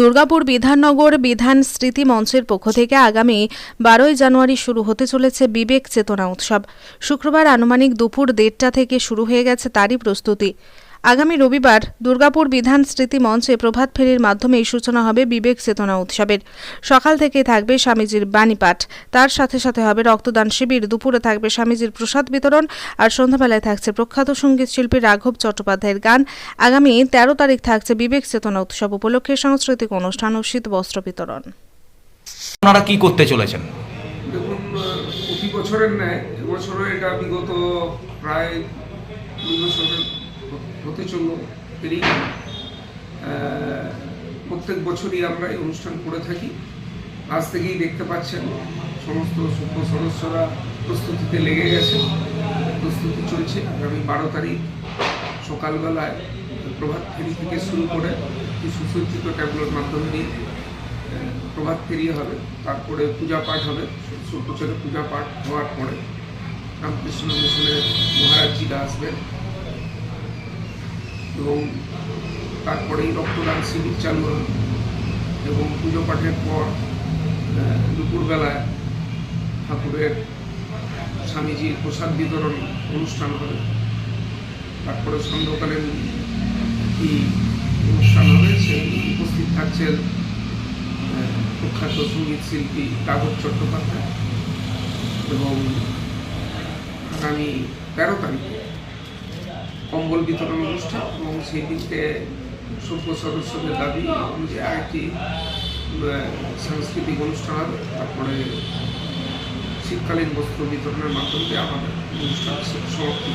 দুর্গাপুর বিধাননগর বিধান স্মৃতি মঞ্চের পক্ষ থেকে আগামী বারোই জানুয়ারি শুরু হতে চলেছে বিবেক চেতনা উৎসব। শুক্রবার আনুমানিক দুপুর দেড়টা থেকে শুরু হয়ে গেছে তারই প্রস্তুতি। আগামী রবিবার দুর্গাপুর বিধান স্মৃতি মঞ্চে প্রভাত ফেরির মাধ্যমে এই সূচনা হবে বিবেক চেতনা উৎসবের। সকাল থেকেই থাকবে স্বামীজির বাণীপাঠ। তার সাথে সাথে হবে রক্তদান শিবির। দুপুরে থাকবে স্বামীজির প্রসাদ বিতরণ আর সন্ধ্যাবেলায় থাকছে প্রখ্যাত সংগীত শিল্পী রাঘব চট্টোপাধ্যায়ের গান। আগামী তেরো তারিখ থাকছে বিবেক চেতনা উৎসব উপলক্ষে সাংস্কৃতিক অনুষ্ঠান ও শীত বস্ত্র বিতরণ। আপনারা কি করতে চলেছেন? দেখুন প্রতি বছরের ন্যায় এবছরও এটা বিগত প্রায় চলল পেরিয়ে গেল। প্রত্যেক বছরই আমরা এই অনুষ্ঠান করে থাকি আজ থেকেই দেখতে পাচ্ছেন সমস্ত সভ্য সদস্যরা প্রস্তুতিতে লেগে গেছে, প্রস্তুতি চলছে আগামী বারো তারিখ সকালবেলায় প্রভাত ফেরি থেকে শুরু করে সুসজ্জিত ট্যাবলোর মাধ্যমে দিয়ে প্রভাত ফেরি হবে, তারপরে পূজা পাঠ হবে সুপ্রচারে পূজা পাঠ হওয়ার পরে রামকৃষ্ণ মিশনের মহারাজজিরা আসবেন এবং তারপরেই রক্তদান শিবির চালু হবে এবং পুজো পাঠের পর দুপুরবেলায় ঠাকুরের স্বামীজির প্রসাদ বিতরণ অনুষ্ঠান হবে। তারপরে সন্ধ্যাকালীন কি অনুষ্ঠান হবে, সেই উপস্থিত থাকছেন প্রখ্যাত সংগীত শিল্পী কাগজ চট্টোপাধ্যায় এবং আগামী তেরো তারিখে কম্বল বিতরণ অনুষ্ঠান। সেই সভ্য সদস্যদের দাবি যে আরেকটি সাংস্কৃতিক অনুষ্ঠান হবে তারপরে শীতকালীন বস্ত্র বিতরণের মাধ্যমে আমাদের অনুষ্ঠান সমাপ্তি।